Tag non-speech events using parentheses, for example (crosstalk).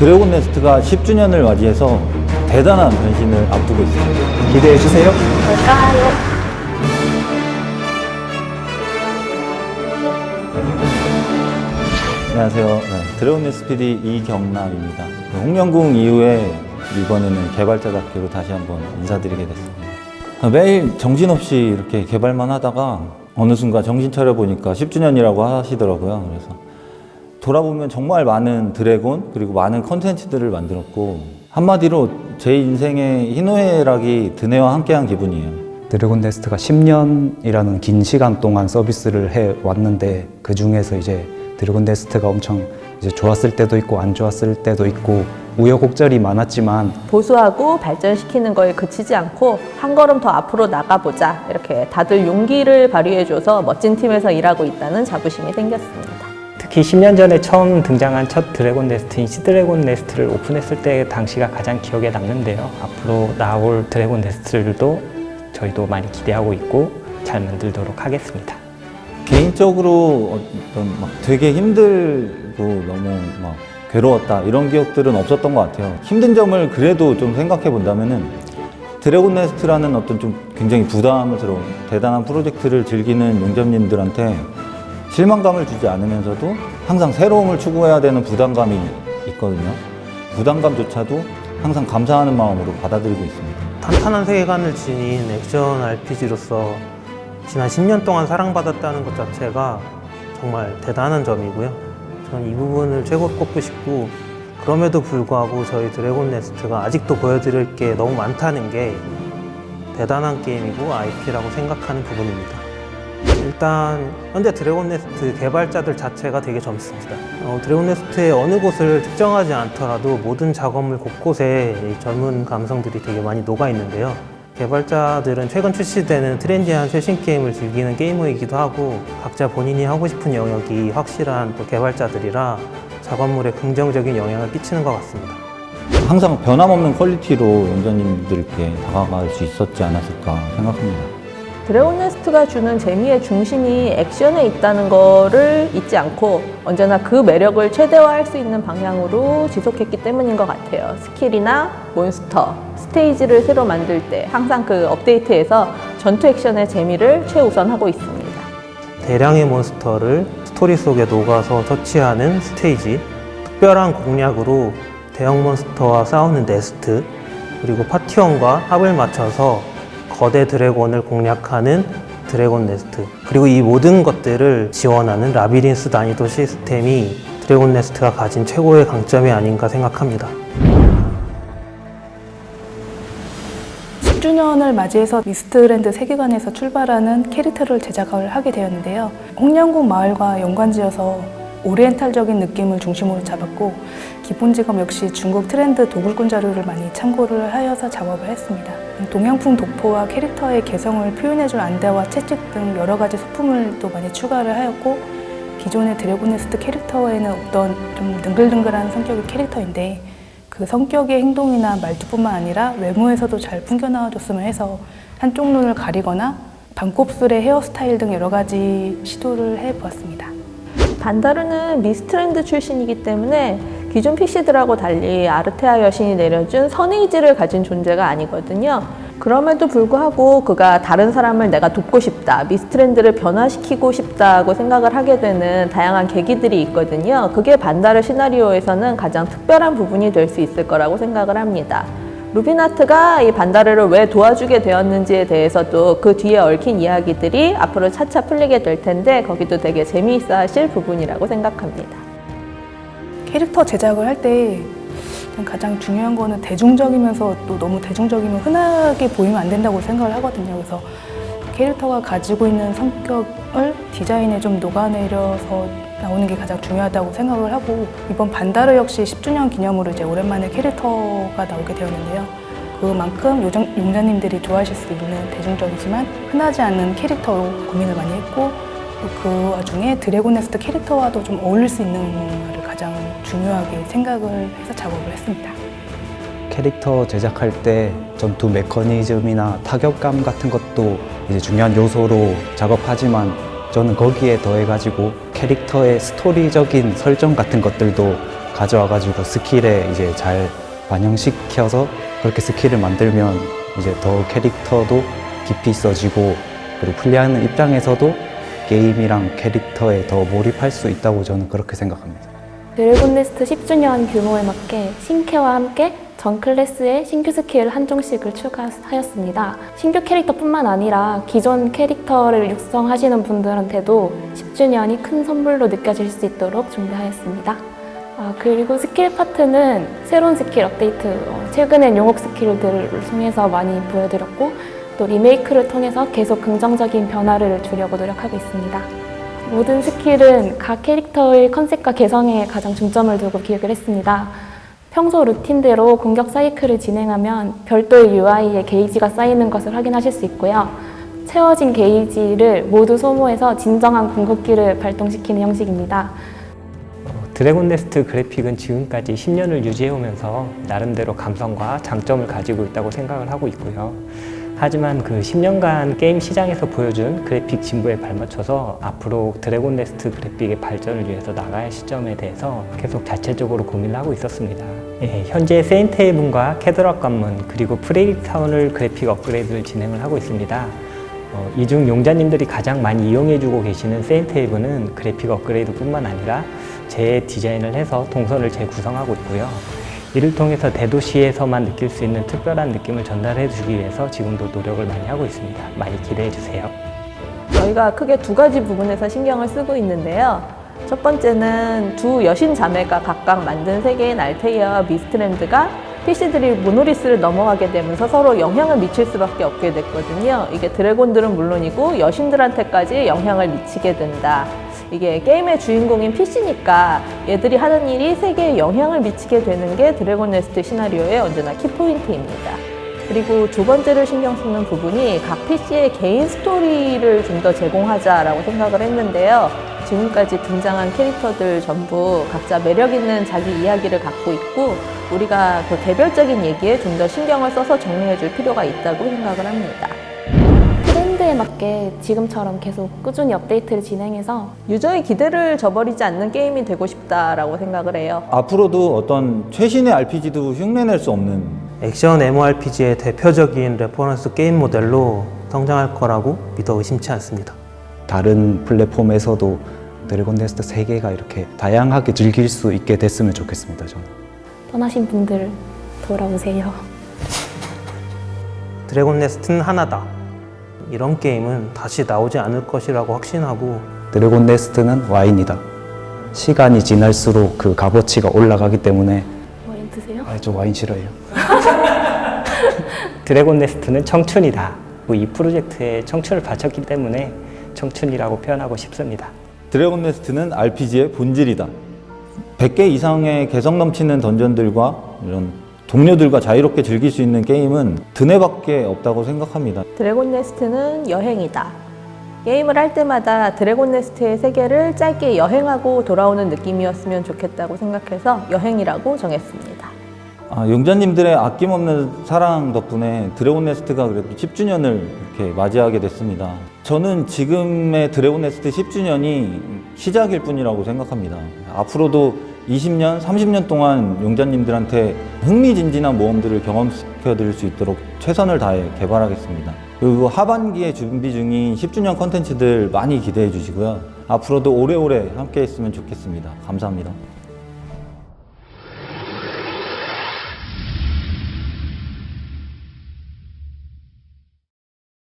드래곤 네스트가 10주년을 맞이해서 대단한 변신을 앞두고 있습니다. 기대해 주세요. 뭘까요? 안녕하세요. 네, 드래곤 네스트 PD 이경남입니다. 홍련궁 이후에 이번에는 개발자답게로 다시 한번 인사드리게 됐습니다. 매일 정신없이 이렇게 개발만 하다가 어느 순간 정신 차려 보니까 10주년이라고 하시더라고요. 그래서 돌아보면 정말 많은 드래곤 그리고 많은 컨텐츠들을 만들었고 한마디로 제 인생의 희노애락이 드네와 함께한 기분이에요. 드래곤 네스트가 10년이라는 긴 시간 동안 서비스를 해 왔는데 그 중에서 이제 드래곤 네스트가 엄청 이제 좋았을 때도 있고 안 좋았을 때도 있고 우여곡절이 많았지만 보수하고 발전시키는 거에 그치지 않고 한 걸음 더 앞으로 나가보자. 이렇게 다들 용기를 발휘해줘서 멋진 팀에서 일하고 있다는 자부심이 생겼습니다. 특히 10년 전에 처음 등장한 첫 드래곤 네스트인 시드래곤 네스트를 오픈했을 때 당시가 가장 기억에 남는데요. 앞으로 나올 드래곤 네스트들도 저희도 많이 기대하고 있고 잘 만들도록 하겠습니다. 개인적으로 어떤 막 되게 힘들고 너무 막 괴로웠다 이런 기억들은 없었던 것 같아요. 힘든 점을 그래도 좀 생각해 본다면은 드래곤 네스트라는 어떤 좀 굉장히 부담스러운 대단한 프로젝트를 즐기는 용접님들한테 실망감을 주지 않으면서도 항상 새로움을 추구해야 되는 부담감이 있거든요. 부담감조차도 항상 감사하는 마음으로 받아들이고 있습니다. 탄탄한 세계관을 지닌 액션 RPG로서 지난 10년 동안 사랑받았다는 것 자체가 정말 대단한 점이고요. 저는 이 부분을 최고로 꼽고 싶고 그럼에도 불구하고 저희 드래곤 네스트가 아직도 보여드릴 게 너무 많다는 게 대단한 게임이고 IP라고 생각하는 부분입니다. 일단 현재 드래곤 네스트 개발자들 자체가 되게 젊습니다. 어, 드래곤 네스트의 어느 곳을 특정하지 않더라도 모든 작업물 곳곳에 이 젊은 감성들이 되게 많이 녹아 있는데요. 개발자들은 최근 출시되는 트렌디한 최신 게임을 즐기는 게이머이기도 하고 각자 본인이 하고 싶은 영역이 확실한 또 개발자들이라 작업물에 긍정적인 영향을 끼치는 것 같습니다. 항상 변함없는 퀄리티로 용접님들께 다가갈 수 있었지 않았을까 생각합니다. 드래곤 네스트가 주는 재미의 중심이 액션에 있다는 거를 잊지 않고 언제나 그 매력을 최대화할 수 있는 방향으로 지속했기 때문인 것 같아요. 스킬이나 몬스터, 스테이지를 새로 만들 때 항상 그 업데이트에서 전투 액션의 재미를 최우선하고 있습니다. 대량의 몬스터를 스토리 속에 녹아서 처치하는 스테이지, 특별한 공략으로 대형 몬스터와 싸우는 네스트, 그리고 파티원과 합을 맞춰서 거대 드래곤을 공략하는 드래곤 네스트, 그리고 이 모든 것들을 지원하는 라비린스 난이도 시스템이 드래곤 네스트가 가진 최고의 강점이 아닌가 생각합니다. 10주년을 맞이해서 미스트랜드 세계관에서 출발하는 캐릭터를 제작을 하게 되었는데요. 홍련궁 마을과 연관지어서 오리엔탈적인 느낌을 중심으로 잡았고 기본 직업 역시 중국 트렌드 도굴꾼 자료를 많이 참고를 하여서 작업을 했습니다. 동양풍 독포와 캐릭터의 개성을 표현해줄 안대와 채찍 등 여러 가지 소품을 또 많이 추가를 하였고 기존의 드래곤네스트 캐릭터에는 없던 좀 능글능글한 성격의 캐릭터인데 그 성격의 행동이나 말투뿐만 아니라 외모에서도 잘 풍겨나와줬으면 해서 한쪽 눈을 가리거나 반곱슬의 헤어스타일 등 여러 가지 시도를 해보았습니다. 반다르는 미스트랜드 출신이기 때문에 기존 PC들하고 달리 아르테아 여신이 내려준 선의지를 가진 존재가 아니거든요. 그럼에도 불구하고 그가 다른 사람을 내가 돕고 싶다, 미스트랜드를 변화시키고 싶다고 생각을 하게 되는 다양한 계기들이 있거든요. 그게 반다르 시나리오에서는 가장 특별한 부분이 될 수 있을 거라고 생각을 합니다. 루비나트가 이 반다르를 왜 도와주게 되었는지에 대해서도 그 뒤에 얽힌 이야기들이 앞으로 차차 풀리게 될 텐데 거기도 되게 재미있어 하실 부분이라고 생각합니다. 캐릭터 제작을 할 때 가장 중요한 거는 대중적이면서 또 너무 대중적이면 흔하게 보이면 안 된다고 생각을 하거든요. 그래서 캐릭터가 가지고 있는 성격을 디자인에 좀 녹아내려서 나오는 게 가장 중요하다고 생각을 하고 이번 반다르 역시 10주년 기념으로 이제 오랜만에 캐릭터가 나오게 되었는데요. 그만큼 요정, 용자님들이 좋아하실 수 있는 대중적이지만 흔하지 않은 캐릭터로 고민을 많이 했고 또그 와중에 드래곤 네스트 캐릭터와도 좀 어울릴 수 있는 거를 가장 중요하게 생각을 해서 작업을 했습니다. 캐릭터 제작할 때 전투 메커니즘이나 타격감 같은 것도 이제 중요한 요소로 작업하지만 저는 거기에 더해가지고 캐릭터의 스토리적인 설정 같은 것들도 가져와가지고 스킬에 이제 잘 반영시켜서 그렇게 스킬을 만들면 이제 더 캐릭터도 깊이 있어지고 그리고 플레이하는 입장에서도 게임이랑 캐릭터에 더 몰입할 수 있다고 저는 그렇게 생각합니다. 드래곤 네스트 10주년 규모에 맞게 신캐와 함께 전 클래스의 신규 스킬 한 종씩을 추가하였습니다. 신규 캐릭터뿐만 아니라 기존 캐릭터를 육성하시는 분들한테도 10주년이 큰 선물로 느껴질 수 있도록 준비하였습니다. 아, 그리고 스킬 파트는 새로운 스킬 업데이트, 어, 최근엔 용업 스킬들을 통해서 많이 보여드렸고 또 리메이크를 통해서 계속 긍정적인 변화를 주려고 노력하고 있습니다. 모든 스킬은 각 캐릭터의 컨셉과 개성에 가장 중점을 두고 기획을 했습니다. 평소 루틴대로 공격 사이클을 진행하면 별도의 UI에 게이지가 쌓이는 것을 확인하실 수 있고요. 채워진 게이지를 모두 소모해서 진정한 궁극기를 발동시키는 형식입니다. 드래곤 네스트 그래픽은 지금까지 10년을 유지해오면서 나름대로 감성과 장점을 가지고 있다고 생각을 하고 있고요. 하지만 그 10년간 게임 시장에서 보여준 그래픽 진보에 발맞춰서 앞으로 드래곤 네스트 그래픽의 발전을 위해서 나가야 할 시점에 대해서 계속 자체적으로 고민을 하고 있었습니다. 예, 현재 세인트 헤븐과 캐드락 관문 그리고 프레이 타운을 그래픽 업그레이드를 진행을 하고 있습니다. 어, 이중 용자님들이 가장 많이 이용해주고 계시는 세인트 헤븐은 그래픽 업그레이드뿐만 아니라 재디자인을 해서 동선을 재구성하고 있고요. 이를 통해서 대도시에서만 느낄 수 있는 특별한 느낌을 전달해 주기 위해서 지금도 노력을 많이 하고 있습니다. 많이 기대해 주세요. 저희가 크게 두 가지 부분에서 신경을 쓰고 있는데요. 첫 번째는 두 여신 자매가 각각 만든 세계인 알테이아와 미스트랜드가 PC들이 모노리스를 넘어가게 되면서 서로 영향을 미칠 수밖에 없게 됐거든요. 이게 드래곤들은 물론이고 여신들한테까지 영향을 미치게 된다. 이게 게임의 주인공인 PC니까 얘들이 하는 일이 세계에 영향을 미치게 되는 게 드래곤 네스트 시나리오의 언제나 키포인트입니다. 그리고 두 번째로 신경 쓰는 부분이 각 PC의 개인 스토리를 좀 더 제공하자라고 생각을 했는데요. 지금까지 등장한 캐릭터들 전부 각자 매력 있는 자기 이야기를 갖고 있고 우리가 그 개별적인 얘기에 좀 더 신경을 써서 정리해 줄 필요가 있다고 생각을 합니다. 트렌드에 맞게 지금처럼 계속 꾸준히 업데이트를 진행해서 유저의 기대를 저버리지 않는 게임이 되고 싶다라고 생각을 해요. 앞으로도 어떤 최신의 RPG도 흉내낼 수 없는 액션 MMORPG의 대표적인 레퍼런스 게임 모델로 성장할 거라고 믿어 의심치 않습니다. 다른 플랫폼에서도 드래곤 네스트 세계가 이렇게 다양하게 즐길 수 있게 됐으면 좋겠습니다. 저는. 떠나신 분들 돌아오세요. (laughs) 드래곤 네스트는 하나다. 이런 게임은 다시 나오지 않을 것이라고 확신하고 드래곤 네스트는 와인이다. 시간이 지날수록 그 값어치가 올라가기 때문에 와인 드세요? 아, 저 와인 싫어해요. (laughs) 드래곤 네스트는 청춘이다. 뭐이 프로젝트에 청춘을 바쳤기 때문에 청춘이라고 표현하고 싶습니다. 드래곤 네스트는 RPG의 본질이다. 100개 이상의 개성 넘치는 던전들과 이런 동료들과 자유롭게 즐길 수 있는 게임은 드네밖에 없다고 생각합니다. 드래곤 네스트는 여행이다. 게임을 할 때마다 드래곤 네스트의 세계를 짧게 여행하고 돌아오는 느낌이었으면 좋겠다고 생각해서 여행이라고 정했습니다. 아, 용자님들의 아낌없는 사랑 덕분에 드래곤 네스트가 그래도 10주년을 이렇게 맞이하게 됐습니다. 저는 지금의 드래곤 네스트 10주년이 시작일 뿐이라고 생각합니다. 앞으로도 20년, 30년 동안 용자님들한테 흥미진진한 모험들을 경험시켜 드릴 수 있도록 최선을 다해 개발하겠습니다. 그리고 하반기에 준비 중인 10주년 컨텐츠들 많이 기대해 주시고요. 앞으로도 오래오래 함께 했으면 좋겠습니다. 감사합니다.